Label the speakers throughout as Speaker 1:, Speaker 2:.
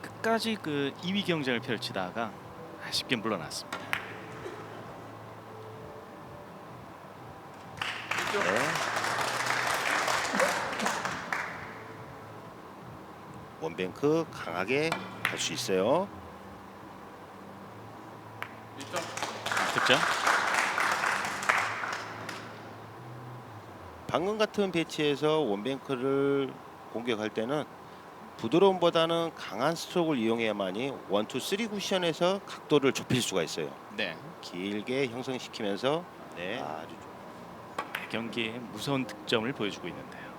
Speaker 1: 끝까지 그 2위 경쟁을 펼치다가 아쉽게 물러났습니다.
Speaker 2: 네. 원뱅크 강하게 갈 수 있어요.
Speaker 1: 득점.
Speaker 2: 방금 같은 배치에서 원뱅크를 공격할 때는 부드러움보다는 강한 스트로크를 이용해야만이 원투 쓰리 쿠션에서 각도를 좁힐 수가 있어요.
Speaker 1: 네.
Speaker 2: 길게 형성시키면서 네 아주
Speaker 1: 경기에 무서운 득점을 보여주고 있는데요.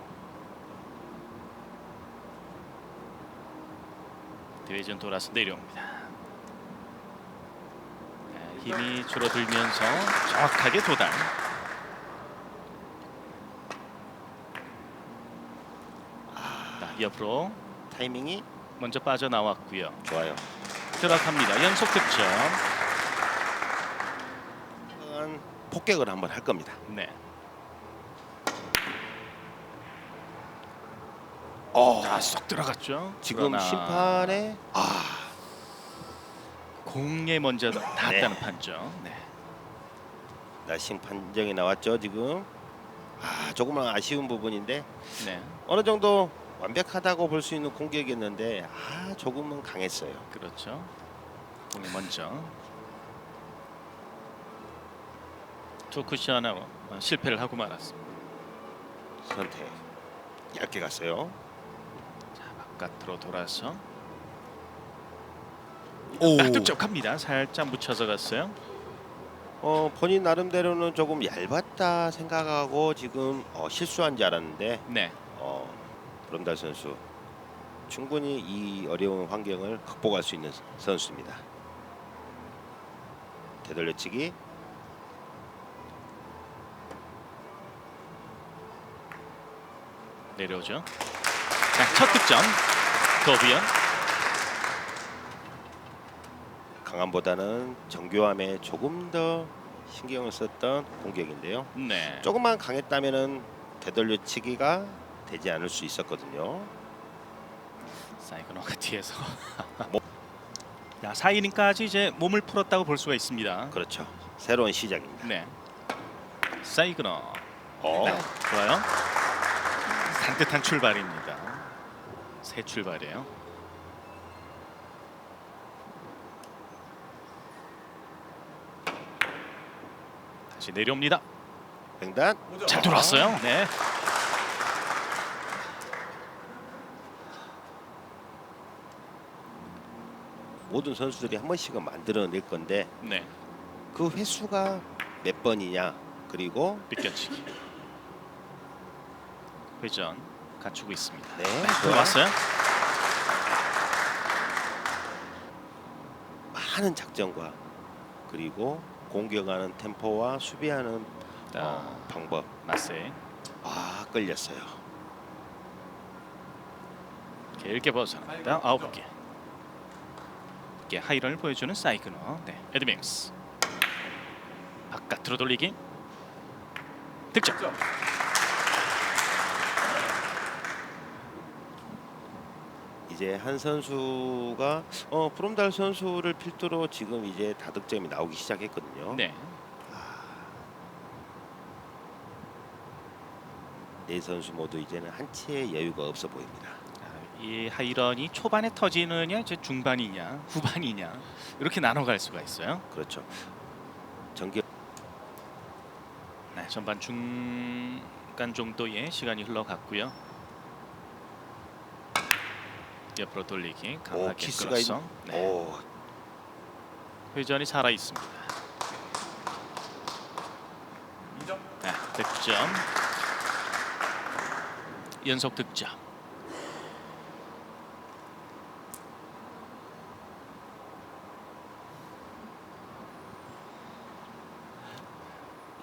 Speaker 1: 대회전 돌아서 내려옵니다. 네, 힘이 줄어들면서 정확하게 도달. 자, 옆으로
Speaker 2: 타이밍이
Speaker 1: 먼저 빠져나왔고요.
Speaker 2: 좋아요.
Speaker 1: 들어갑니다. 연속 득점.
Speaker 2: 강한 폭격을 한번 할 겁니다.
Speaker 1: 네.
Speaker 2: 어,
Speaker 1: 자, 쏙 들어갔죠.
Speaker 2: 지금
Speaker 1: 그러나
Speaker 2: 심판의 아
Speaker 1: 공에 먼저 닿았다는 판정. 네.
Speaker 2: 나심 판정이 나왔죠 지금. 아 조금만 아쉬운 부분인데
Speaker 1: 네.
Speaker 2: 어느 정도 완벽하다고 볼 수 있는 공격이었는데 아 조금은 강했어요.
Speaker 1: 그렇죠. 공이 먼저 투쿠시아나로 어, 실패를 하고 말았습니다.
Speaker 2: 선택 얇게 갔어요.
Speaker 1: 자, 바깥으로 돌아서
Speaker 2: 오.
Speaker 1: 아, 득점합니다. 살짝 묻혀서 갔어요.
Speaker 2: 어 본인 나름대로는 조금 얇았다 생각하고 지금 어, 실수한 줄 알았는데
Speaker 1: 네.
Speaker 2: 어 브롬달 선수 충분히 이 어려운 환경을 극복할 수 있는 선수입니다. 되돌려치기
Speaker 1: 내려오죠. 자, 첫 득점. 도비언.
Speaker 2: 강함보다는 정교함에 조금 더 신경을 썼던 공격인데요.
Speaker 1: 네.
Speaker 2: 조금만 강했다면은 되돌려치기가 되지 않을 수 있었거든요.
Speaker 1: 사이그너가 뒤에서 야, 4이닝까지 이제 몸을 풀었다고 볼 수가 있습니다.
Speaker 2: 그렇죠. 새로운 시작입니다.
Speaker 1: 네. 사이그너.
Speaker 2: 어,
Speaker 1: 네, 좋아요. 산뜻한 출발입니다. 새 출발이에요. 다시 내려옵니다.
Speaker 2: 횡단
Speaker 1: 잘 돌았어요. 네.
Speaker 2: 모든 선수들이 한 번씩은 만들어낼 건데
Speaker 1: 네.
Speaker 2: 그 횟수가 몇 번이냐 그리고
Speaker 1: 빗겨치기. 회전 갖추고 있습니다.
Speaker 2: 네,
Speaker 1: 네. 들어왔어요.
Speaker 2: 많은 작전과 그리고 공격하는 템포와 수비하는
Speaker 1: 자,
Speaker 2: 어, 방법
Speaker 1: 마세
Speaker 2: 아 끌렸어요.
Speaker 1: 길게 벗어납니다. 아홉 개. 이게 하이런을 보여주는 사이크너. 네, 에드밍스. 바깥으로 돌리기. 득점.
Speaker 2: 이제 한 선수가 어 프롬달 선수를 필두로 지금 이제 다득점이 나오기 시작했거든요.
Speaker 1: 네.
Speaker 2: 네 선수 모두 이제는 한치의 여유가 없어 보입니다.
Speaker 1: 아, 이 하이런이 초반에 터지느냐, 이제 중반이냐, 후반이냐 이렇게 나눠갈 수가 있어요.
Speaker 2: 그렇죠. 정규
Speaker 1: 네, 전반 중간 정도의 시간이 흘러갔고요. 옆으로 돌리기
Speaker 2: 오
Speaker 1: 강하게
Speaker 2: 키스가 있...
Speaker 1: 네,
Speaker 2: 오
Speaker 1: 회전이 살아 있습니다. 네, 득점. 연속 득점.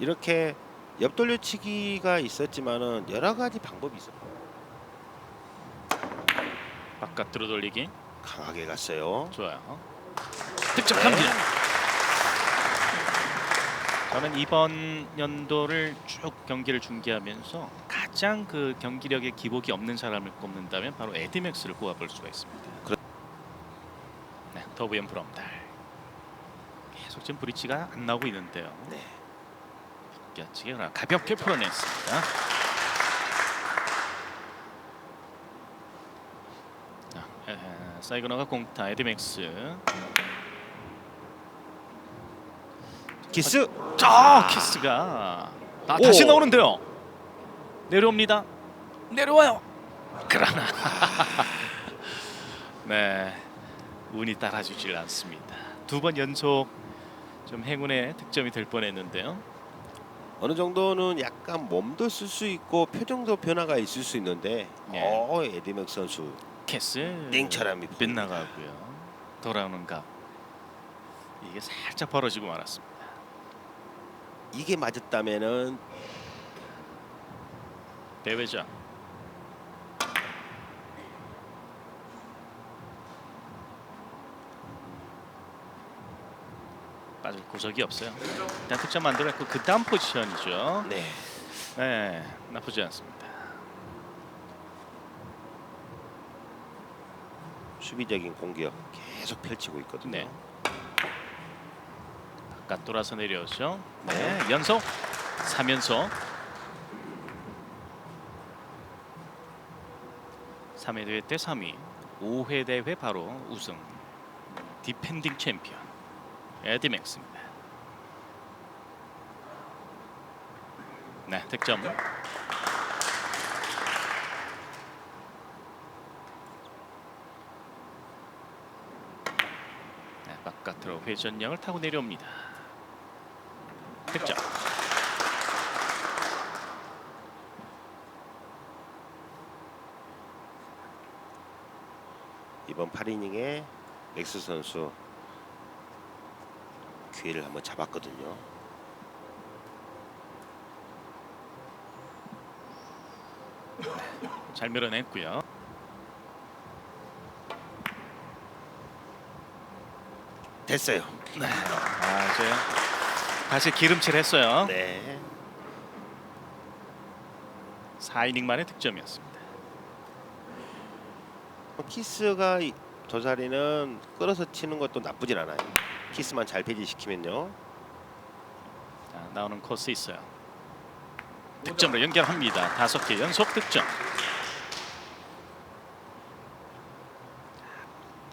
Speaker 2: 이렇게 옆돌려치기가 있었지만은 여러 가지 방법이 있어요.
Speaker 1: 바깥으로 돌리기
Speaker 2: 강하게 갔어요.
Speaker 1: 좋아요. 득점합니다. 저는 이번 연도를 쭉 경기를 중계하면서 가장 그 경기력에 기복이 없는 사람을 꼽는다면 바로 에드맥스를 꼽아볼 수가 있습니다. 더브연 브럼달 계속 지금 브릿지가 안 나오고 있는데요.
Speaker 2: 네.
Speaker 1: 껴치기 그러나 가볍게 풀어냈습니다. 자, 에, 사이그너가 공타 에드맥스
Speaker 2: 키스.
Speaker 1: 자 키스가 아,
Speaker 2: 오.
Speaker 1: 다시 나오는데요. 내려옵니다. 내려와요. 그러나 네 운이 따라주질 않습니다. 두 번 연속 좀 행운의 득점이 될 뻔했는데요.
Speaker 2: 어느 정도는 약간 몸도 쓸 수 있고 표정도 변화가 있을 수 있는데
Speaker 1: 네.
Speaker 2: 어 에디맥 선수
Speaker 1: 캐스
Speaker 2: 냉철함이
Speaker 1: 빗나가고요. 돌아오는 각 이게 살짝 벌어지고 말았습니다.
Speaker 2: 이게 맞았다면은
Speaker 1: 대회장 빠질 구석이 없어요. 일단 득점 만들었고 그 다음 포지션이죠.
Speaker 2: 네
Speaker 1: 네, 나쁘지 않습니다.
Speaker 2: 수비적인 공격 계속 펼치고 있거든요.
Speaker 1: 네. 바깥 돌아서 내려오죠. 네, 연속 3연속 3회 대회 때 3위 5회 대회 바로 우승 디펜딩 챔피언 에디 맥스입니다. 네, 득점 네, 바깥으로 회전력을 타고 내려옵니다. 득점.
Speaker 2: 이번 8이닝에 렉스 선수 기회를 한번 잡았거든요.
Speaker 1: 잘 밀어냈고요.
Speaker 2: 됐어요.
Speaker 1: 네. 아, 이제 다시 기름칠 했어요.
Speaker 2: 네.
Speaker 1: 4이닝 만의 득점이었습니다.
Speaker 2: 키스가 이- 저 자리는 끌어서 치는 것도 나쁘진 않아요. 키스만 잘 배지시키면요.
Speaker 1: 자, 나오는 코스 있어요. 득점으로 연결합니다. 다섯 개 연속 득점.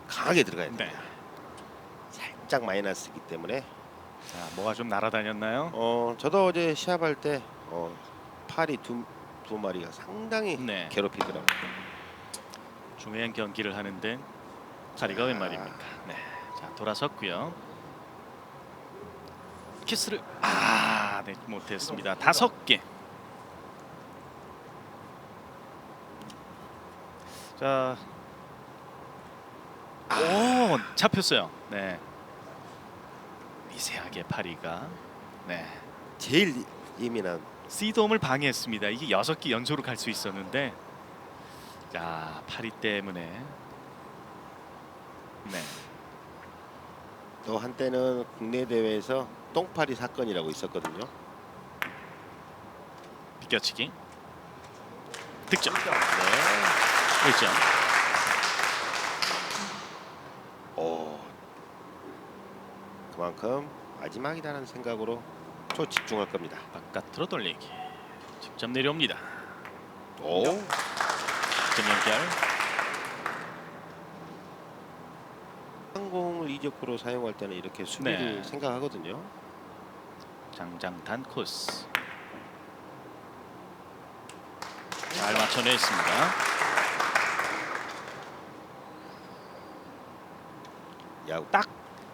Speaker 2: 강하게 들어가야.
Speaker 1: 네.
Speaker 2: 살짝 마이너스이기 때문에
Speaker 1: 자, 뭐가 좀 날아다녔나요?
Speaker 2: 어 저도 어제 시합할 때 어, 팔이 두, 두 마리가 상당히
Speaker 1: 네.
Speaker 2: 괴롭히더라고요.
Speaker 1: 중요한 경기를 하는데 자리가 웬 말입니까? 네. 자, 돌아섰고요. 키스를 아, 네, 못했습니다. 다섯 개. 자, 오, 잡혔어요. 네. 미세하게 파리가 네.
Speaker 2: 제일 예민한
Speaker 1: 시돔을 방해했습니다. 이게 여섯 개 연속으로 갈 수 있었는데, 자 파리 때문에 네.
Speaker 2: 또 한때는 국내 대회에서 똥파리 사건이라고 있었거든요.
Speaker 1: 비껴치기 득점
Speaker 2: 네.
Speaker 1: 득점
Speaker 2: 오. 그만큼 마지막이라는 생각으로 초집중할 겁니다.
Speaker 1: 바깥으로 돌리기 직접 내려옵니다
Speaker 2: 오.
Speaker 1: 득점 연결
Speaker 2: 항공을 이적구로 사용할 때는 이렇게 수비를
Speaker 1: 네.
Speaker 2: 생각하거든요.
Speaker 1: 장장단 코스 잘 맞춰냈습니다
Speaker 2: 야구
Speaker 1: 딱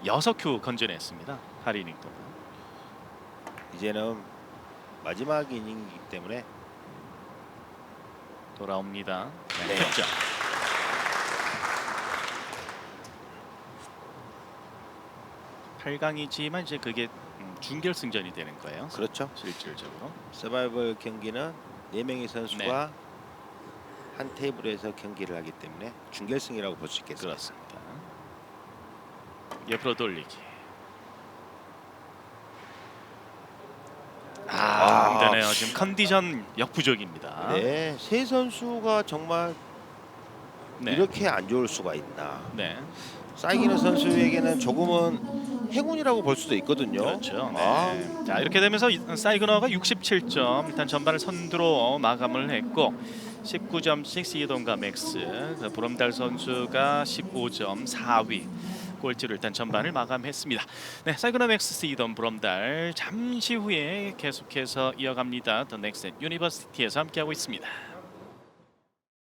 Speaker 1: 여섯 큐 건져냈습니다 하리닝 도
Speaker 2: 이제는 마지막 이닝이기 때문에
Speaker 1: 돌아옵니다 네,
Speaker 2: 네.
Speaker 1: 득점 팔강이지만 이제 그게 음, 준결승전이 되는 거예요
Speaker 2: 그렇죠.
Speaker 1: 실질적으로
Speaker 2: 서바이벌 경기는 네 명의 선수가 한 테이블에서 경기를 하기 때문에 준결승이라고 볼 수 있겠습니다.
Speaker 1: 그렇습니다. 옆으로 돌리기. 아,
Speaker 2: 아.
Speaker 1: 힘드네요. 지금 컨디션 역부족입니다.
Speaker 2: 네, 세 선수가 정말
Speaker 1: 네.
Speaker 2: 이렇게 안 좋을 수가 있나?
Speaker 1: 네.
Speaker 2: 사이기너 선수에게는 조금은 행운이라고 볼 수도 있거든요.
Speaker 1: 그렇죠. 네.
Speaker 2: 아,
Speaker 1: 자 이렇게 되면서 이- 사이그너가 67점 일단 전반을 선두로 마감을 했고 19점씩 시동과 맥스 그 브롬달 선수가 15점 4위 꼴찌로 일단 전반을 마감했습니다. 네, 사이그너 맥스 시던 브롬달 잠시 후에 계속해서 이어갑니다. 더 넥센 유니버시티에서 함께하고 있습니다.